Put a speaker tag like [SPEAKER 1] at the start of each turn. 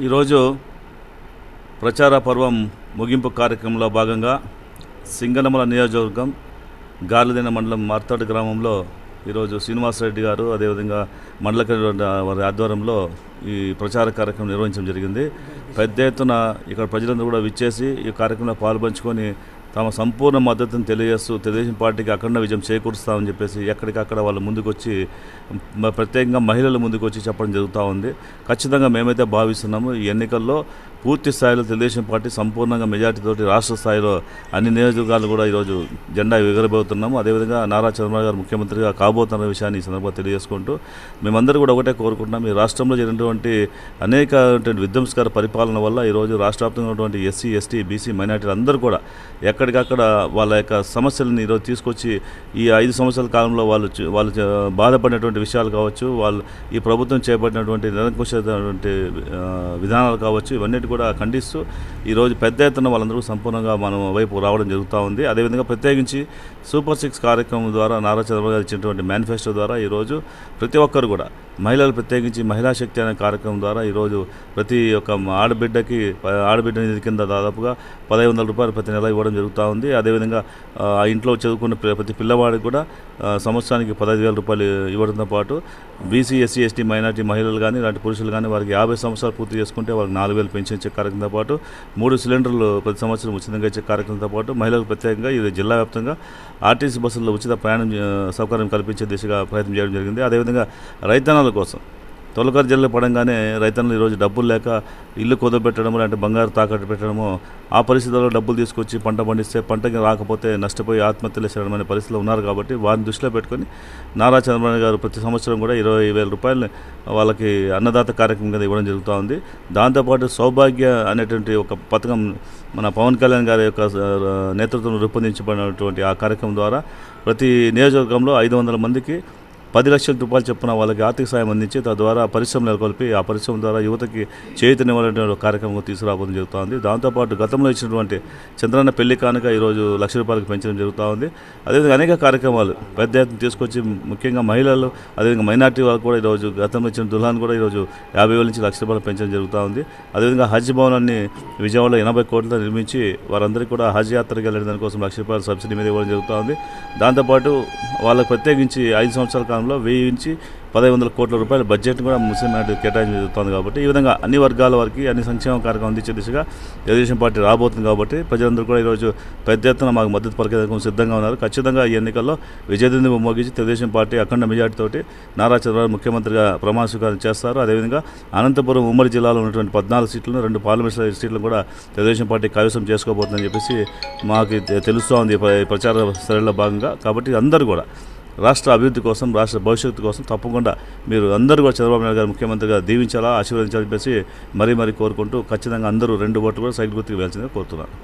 [SPEAKER 1] ఈరోజు ప్రచార పర్వం ముగింపు కార్యక్రమంలో భాగంగా సింగనమల నియోజకవర్గం గాలిదిన మండలం మార్తాడు గ్రామంలో ఈరోజు శ్రీనివాసరెడ్డి గారు అదేవిధంగా మండల వారి ఆధ్వర్యంలో ఈ ప్రచార కార్యక్రమం నిర్వహించడం జరిగింది. పెద్ద ఎత్తున ఇక్కడ ప్రజలందరూ కూడా విచ్చేసి ఈ కార్యక్రమంలో పాల్పంచుకొని తమ సంపూర్ణ మద్దతును తెలియజేస్తూ తెలుగుదేశం పార్టీకి అఖండ విజయం చేకూరుస్తామని చెప్పేసి ఎక్కడికక్కడ వాళ్ళు ముందుకొచ్చి ప్రత్యేకంగా మహిళలు ముందుకొచ్చి చెప్పడం జరుగుతూ ఉంది. ఖచ్చితంగా మేమైతే భావిస్తున్నాము ఈ ఎన్నికల్లో పూర్తి స్థాయిలో తెలుగుదేశం పార్టీ సంపూర్ణంగా మెజార్టీతోటి రాష్ట్ర స్థాయిలో అన్ని నియోజకవర్గాలు కూడా ఈరోజు జెండా ఎగరబోతున్నాము. అదేవిధంగా నారా చంద్రబాబు గారు ముఖ్యమంత్రిగా కాబోతున్న విషయాన్ని ఈ సందర్భంగా తెలియజేసుకుంటూ మేమందరూ కూడా ఒకటే కోరుకుంటున్నాం. ఈ రాష్ట్రంలో జరిగినటువంటి అనేక విధ్వంసకర పరిపాలన వల్ల ఈరోజు రాష్ట్ర వ్యాప్తంగా ఉన్నటువంటి ఎస్సీ ఎస్టీ బీసీ మైనార్టీలు అందరూ కూడా ఎక్కడికక్కడ వాళ్ళ యొక్క సమస్యలను ఈరోజు తీసుకొచ్చి ఈ ఐదు సంవత్సరాల కాలంలో వాళ్ళు వాళ్ళు బాధపడినటువంటి విషయాలు కావచ్చు వాళ్ళు ఈ ప్రభుత్వం చేపట్టినటువంటి నిరంకుశటువంటి విధానాలు కావచ్చు ఇవన్నీ కూడా ఖండిస్తూ ఈరోజు పెద్ద ఎత్తున వాళ్ళందరూ సంపూర్ణంగా మనం వైపు రావడం జరుగుతూ ఉంది. అదేవిధంగా ప్రత్యేకించి సూపర్ సిక్స్ కార్యక్రమం ద్వారా నారా చంద్రబాబు గారు ఇచ్చినటువంటి మేనిఫెస్టో ద్వారా ఈరోజు ప్రతి ఒక్కరు కూడా మహిళలు ప్రత్యేకించి మహిళా శక్తి అనే కార్యక్రమం ద్వారా ఈరోజు ప్రతి ఒక్క ఆడబిడ్డకి ఆడబిడ్డ నిధి కింద దాదాపుగా పదహైదు వందల రూపాయలు ప్రతి నెల ఇవ్వడం జరుగుతూ ఉంది. అదేవిధంగా ఆ ఆ ఇంట్లో చదువుకున్న ప్రతి పిల్లవాడికి కూడా సంవత్సరానికి పదహైదు వేల రూపాయలు ఇవ్వడంతో పాటు బీసీ ఎస్సీ ఎస్టీ మైనార్టీ మహిళలు కానీ ఇలాంటి పురుషులు కానీ వారికి యాభై సంవత్సరాలు పూర్తి చేసుకుంటే వారికి నాలుగు వేలు పెన్షన్ ఇచ్చే కార్యక్రమంతో పాటు మూడు సిలిండర్లు ప్రతి సంవత్సరం ఉచితంగా ఇచ్చే కార్యక్రమంతో పాటు మహిళలకు ప్రత్యేకంగా ఇది జిల్లా వ్యాప్తంగా ఆర్టీసీ బస్సుల్లో ఉచిత ప్రయాణం సౌకర్యం కల్పించే దిశగా ప్రయత్నం చేయడం జరిగింది. అదేవిధంగా రైతన్నల కోసం తొలకరి జల్లు పడంగానే రైతన్నులు ఈరోజు డబ్బులు లేక ఇల్లు కుదబెట్టడము లేదంటే బంగారు తాకట్టు పెట్టడము ఆ పరిస్థితుల్లో డబ్బులు తీసుకొచ్చి పంట పండిస్తే పంటకి రాకపోతే నష్టపోయి ఆత్మహత్యలు చేయడం అనే పరిస్థితిలో ఉన్నారు కాబట్టి వారిని దృష్టిలో పెట్టుకొని నారా చంద్రబాబు గారు ప్రతి సంవత్సరం కూడా ఇరవై వేల రూపాయలు వాళ్ళకి అన్నదాత కార్యక్రమం కింద ఇవ్వడం జరుగుతూ ఉంది. దాంతోపాటు సౌభాగ్య అనేటువంటి ఒక పథకం మన పవన్ కళ్యాణ్ గారి యొక్క నేతృత్వం రూపొందించబడినటువంటి ఆ కార్యక్రమం ద్వారా ప్రతి నియోజకవర్గంలో ఐదు వందల మందికి పది లక్షల రూపాయలు చొప్పున వాళ్ళకి ఆర్థిక సాయం అందించి తద్వారా పరిశ్రమ నెలకొల్పి ఆ పరిశ్రమ ద్వారా యువతకి చేయుతనివ్వాలనే కార్యక్రమం తీసుకురావడం జరుగుతుంది. దాంతోపాటు గతంలో ఇచ్చినటువంటి చంద్రన్న పెళ్ళి కానుక ఈరోజు లక్ష రూపాయలకు పెంచడం జరుగుతూ ఉంది అదేవిధంగా అనేక కార్యక్రమాలు పెద్ద ఎత్తున తీసుకొచ్చి ముఖ్యంగా మహిళలు అదేవిధంగా మైనార్టీ వాళ్ళకు కూడా ఈరోజు గతంలో ఇచ్చిన దుల్హాన్ కూడా ఈరోజు యాభై వేల నుంచి లక్ష రూపాయలు పెంచడం జరుగుతూ ఉంది అదేవిధంగా హజ్ భవనాన్ని విజయవాడలో ఎనభై కోట్లతో నిర్మించి వారందరికీ కూడా హజ్ యాత్రకి వెళ్ళే దానికోసం లక్ష రూపాయల సబ్సిడీ మీద ఇవ్వడం జరుగుతూ ఉంది దాంతోపాటు వాళ్ళకు ప్రత్యేకించి ఐదు సంవత్సరాల కాలంలో వెయ్యి నుంచి పదహైదు వందల కోట్ల రూపాయల బడ్జెట్ కూడా ముస్లిం మైనార్టీ కేటాయించుతుంది కాబట్టి ఈ విధంగా అన్ని వర్గాల వారికి అన్ని సంక్షేమ కార్యక్రమం అందించే దిశగా తెలుగుదేశం పార్టీ రాబోతుంది కాబట్టి ప్రజలందరూ కూడా ఈరోజు పెద్ద ఎత్తున మాకు మద్దతు పలికేందుకు సిద్ధంగా ఉన్నారు. ఖచ్చితంగా ఈ ఎన్నికల్లో విజయదింది మోగించి తెలుగుదేశం పార్టీ అఖండ మెజార్టీతోటి నారా చంద్రబాబు ముఖ్యమంత్రిగా ప్రమాణ స్వీకారం చేస్తారు. అదేవిధంగా అనంతపురం ఉమ్మడి జిల్లాలో ఉన్నటువంటి పద్నాలుగు సీట్లను రెండు పార్లమెంట్ సీట్లను కూడా తెలుగుదేశం పార్టీ కైవసం చేసుకోబోతుందని చెప్పేసి మాకు తె- తెలుస్తూ ఉంది ప్రచార సరళిలో భాగంగా. కాబట్టి అందరూ కూడా రాష్ట్ర అభివృద్ధి కోసం రాష్ట్ర భవిష్యత్తు కోసం తప్పకుండా మీరు అందరూ కూడా చంద్రబాబు నాయుడు గారు ముఖ్యమంత్రిగా దీవించాలా ఆశీర్వదించాలని చెప్పేసి మరీ మరీ కోరుకుంటూ ఖచ్చితంగా అందరూ రెండు ఓట్లు కూడా సైకిల్ గుర్తుకు వేయాల్సిందిగా కోరుతున్నాను.